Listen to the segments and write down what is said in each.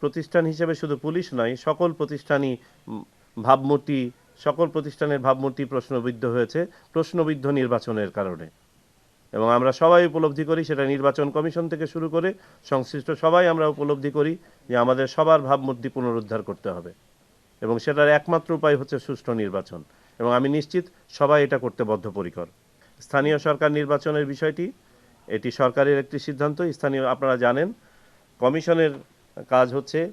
প্রতিষ্ঠান হিসেবে শুধু পুলিশ নয়, সকল প্রতিষ্ঠানই ভাবমূর্তি, সকল প্রতিষ্ঠানের ভাবমূর্তি প্রশ্নবিদ্ধ হয়েছে, প্রশ্নবিদ্ধ নির্বাচনের কারণে। এবং আমরা সবাই উপলব্ধি করি, সেটা নির্বাচন কমিশন থেকে শুরু করে সংশ্লিষ্ট সবাই আমরা উপলব্ধি করি যে আমাদের সবার ভাবমূর্তি পুনরুদ্ধার করতে হবে। এবং সেটার একমাত্র উপায় হচ্ছে সুষ্ঠু নির্বাচন। এবং আমি নিশ্চিত সবাই এটা করতে বদ্ধপরিকর। স্থানীয় সরকার নির্বাচনের বিষয়টি, এটি সরকারের একটি সিদ্ধান্ত, স্থানীয়, আপনারা জানেন, কমিশনের কাজ হচ্ছে,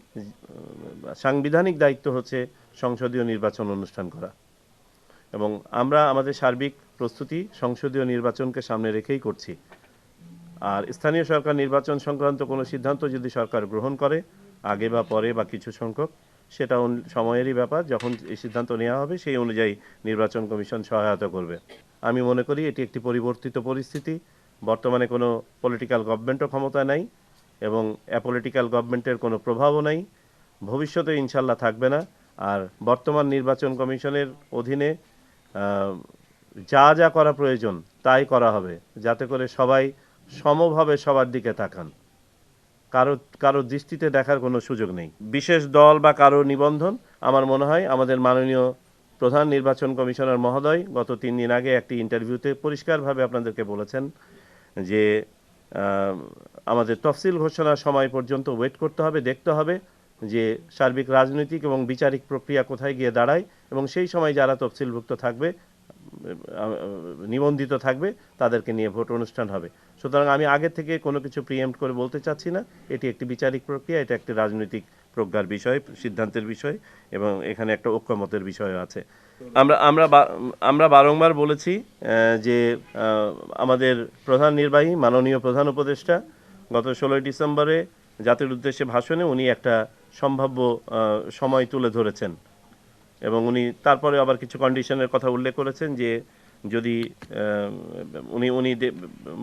সাংবিধানিক দায়িত্ব হচ্ছে সংসদীয় নির্বাচন অনুষ্ঠান করা। এবং আমরা আমাদের সার্বিক প্রস্তুতি সংসদীয় নির্বাচনকে সামনে রেখেই করছি। আর স্থানীয় সরকার নির্বাচন সংক্রান্ত কোনো সিদ্ধান্ত যদি সরকার গ্রহণ করে, আগে বা পরে বা কিছু সংখ্যক, সেটা সময়েরই ব্যাপার। যখন এই সিদ্ধান্ত নেওয়া হবে, সেই অনুযায়ী নির্বাচন কমিশন সহায়তা করবে। আমি মনে করি এটি একটি পরিবর্তিত পরিস্থিতি। বর্তমানে কোনো পলিটিক্যাল গভর্নমেন্টও ক্ষমতা নাই। এবং অ্যাপলিটিক্যাল গভর্নমেন্টের কোনো প্রভাবও নাই। ভবিষ্যতে ইনশাল্লাহ থাকবে না। আর বর্তমান নির্বাচন কমিশনের অধীনে যা যা করা প্রয়োজন তাই করা হবে, যাতে করে সবাই সমভাবে সবার দিকে তাকান। কারও কারও দৃষ্টিতে দেখার কোনো সুযোগ নেই। বিশেষ দল বা কারও নিবন্ধন, আমার মনে হয় আমাদের মাননীয় প্রধান নির্বাচন কমিশনার মহোদয় গত তিন দিন আগে একটি ইন্টারভিউতে পরিষ্কারভাবে আপনাদেরকে বলেছেন যে আমাদের তফসিল ঘোষণার সময় পর্যন্ত ওয়েট করতে হবে, দেখতে হবে যে সার্বিক রাজনৈতিক এবং বিচারিক প্রক্রিয়া কোথায় গিয়ে দাঁড়ায় এবং সেই সময় যারা তফসিলভুক্ত থাকবে নিবন্ধিত থাকবে, তাদেরকে নিয়ে ভোট অনুষ্ঠান হবে। সুতরাং আমি আগে থেকে কোনো কিছু প্রিএম্প্ট করে বলতে চাচ্ছি না। এটি একটি বিচারিক প্রক্রিয়া, এটা একটি রাজনৈতিক প্রজ্ঞার বিষয়, সিদ্ধান্তের বিষয় এবং এখানে একটা ঐক্যমতের বিষয় আছে। আমরা আমরা আমরা বারংবার বলেছি যে আমাদের প্রধান নির্বাহী, মাননীয় প্রধান উপদেষ্টা গত ষোলোই ডিসেম্বরে জাতির উদ্দেশ্যে ভাষণে উনি একটা সম্ভাব্য সময় তুলে ধরেছেন। এবং উনি তারপরে আবার কিছু কন্ডিশনের কথা উল্লেখ করেছেন যে, যদি উনি উনি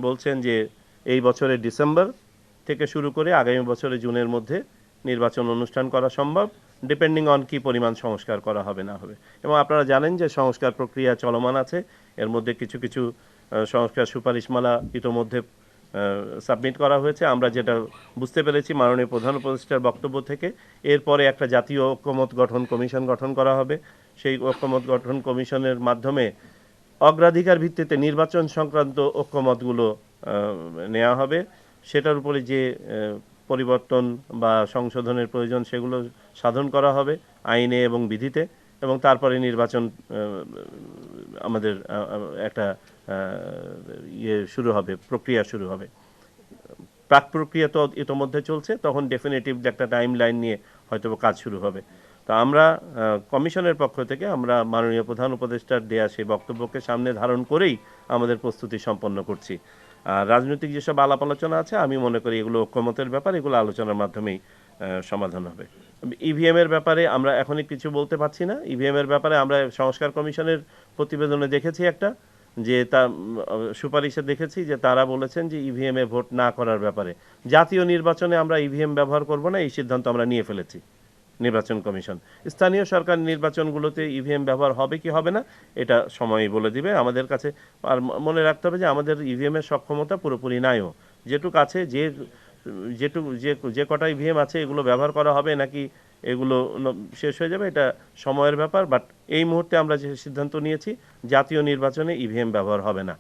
বলছেন যে, এই বছরের ডিসেম্বর থেকে শুরু করে আগামী বছরের জুনের মধ্যে নির্বাচন অনুষ্ঠান করা সম্ভব ডিপেন্ডিং অন কি পরিমাণ সংস্কার করা হবে, না হবে। এবং আপনারা জানেন যে সংস্কার প্রক্রিয়া চলমান আছে। এর মধ্যে কিছু কিছু সংস্কার সুপারিশমালা ইতোমধ্যে সাবমিট করা হয়েছে। আমরা যেটা বুঝতে পেরেছি মাননীয় প্রধান উপদেষ্টার বক্তব্য থেকে, এরপরে একটা জাতীয় ঐক্যমত গঠন কমিশন গঠন করা হবে। সেই ঐক্যমত গঠন কমিশনের মাধ্যমে অগ্রাধিকার ভিত্তিতে নির্বাচন সংক্রান্ত ঐক্যমতগুলো নেওয়া হবে। সেটার উপরে যে পরিবর্তন বা সংশোধনের প্রয়োজন সেগুলো সাধন করা হবে আইনে এবং বিধিতে, এবং তারপরে নির্বাচন আমাদের একটা ইয়ে শুরু হবে, প্রক্রিয়া শুরু হবে। প্রাক প্রক্রিয়া তো ইতোমধ্যে চলছে, তখন ডেফিনেটিভ একটা টাইম লাইন নিয়ে হয়তো কাজ শুরু হবে। তো আমরা কমিশনের পক্ষ থেকে আমরা মাননীয় প্রধান উপদেষ্টার দেয়া সেই বক্তব্যকে সামনে ধারণ করেই আমাদের প্রস্তুতি সম্পন্ন করছি। আর রাজনৈতিক যেসব আলাপ আলোচনা আছে, আমি মনে করি এগুলো ঐক্যমতের ব্যাপার, এগুলো আলোচনার মাধ্যমেই সমাধান হবে। ইভিএম এর ব্যাপারে আমরা এখনই কিছু বলতে পারছি না। ইভিএম এর ব্যাপারে আমরা সংস্কার কমিশনের প্রতিবেদনে দেখেছি একটা, যে তা সুপারিশে দেখেছি যে তারা বলেছেন যে ইভিএম এ ভোট না করার ব্যাপারে। জাতীয় নির্বাচনে আমরা ইভিএম ব্যবহার করব না, এই সিদ্ধান্ত আমরা নিয়ে ফেলেছি। নির্বাচন কমিশন। স্থানীয় সরকার নির্বাচনগুলোতে ইভিএম ব্যবহার হবে কি হবে না, এটা সময়ই বলে দিবে। আমাদের কাছে আর মনে রাখতে হবে যে আমাদের ইভিএম এর সক্ষমতা পুরোপুরি নাইও যেটুক আছে, যে, যেটুক, যে যে কটা ইভিএম আছে, এগুলো ব্যবহার করা হবে নাকি এগুলো শেষ হয়ে যাবে, এটা সময়ের ব্যাপার। বাট এই মুহূর্তে আমরা যে সিদ্ধান্ত নিয়েছি, জাতীয় নির্বাচনে ইভিএম ব্যবহার হবে না।